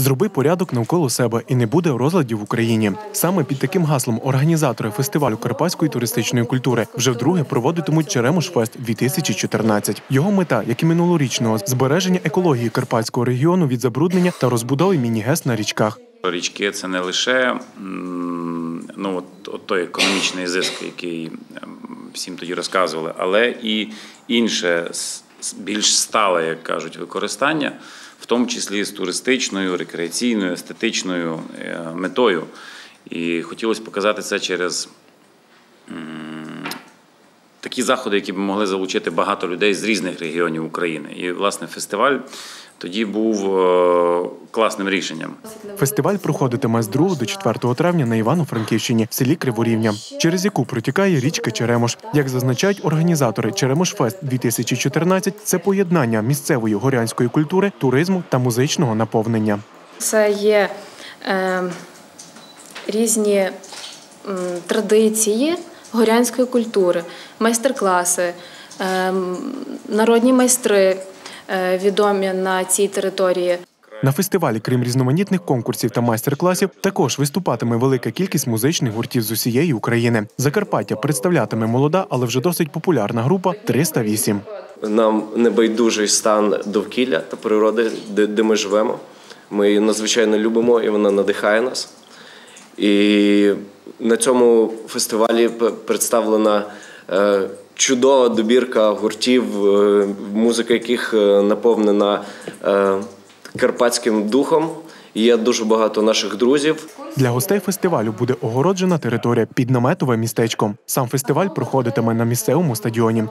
Зроби порядок навколо себе і не буде розладів в Україні. Саме під таким гаслом організатори фестивалю карпатської туристичної культури вже вдруге проводитимуть Черемош-фест 2014. Його мета, як і минулорічного, збереження екології карпатського регіону від забруднення та розбудови міні-гес на річках. Річки це не лише ну, от, от той економічний зиск, який ем, всім тоді розказували, але і інше більш стале, як кажуть, використання, в тому числі з туристичною, рекреаційною, естетичною е, метою. І хотілося показати це через такі заходи, які б могли залучити багато людей з різних регіонів України. І, власне, фестиваль тоді був е, класним рішенням. Фестиваль проходитиме з 2 до 4 травня на Івано-Франківщині в селі Криворівня, через яку протікає річка Черемош. Як зазначають організатори, Черемош-фест 2014 – це поєднання місцевої горянської культури, туризму та музичного наповнення. Це є е, різні традиції горянської культури, майстер-класи, е, народні майстри е, відомі на цій території. На фестивалі, крім різноманітних конкурсів та майстер-класів, також виступатиме велика кількість музичних гуртів з усієї України. Закарпаття представлятиме молода, але вже досить популярна група 308. Нам небайдужий стан довкілля та природи, де, де ми живемо. Ми її надзвичайно любимо і вона надихає нас. І на цьому фестивалі представлена е, чудова добірка гуртів, е, музика яких е, наповнена карпатським духом. Є дуже багато наших друзів, Для гостей фестивалю буде огороджена територія під наметове містечко. Сам фестиваль проходитиме на місцевому стадіоні.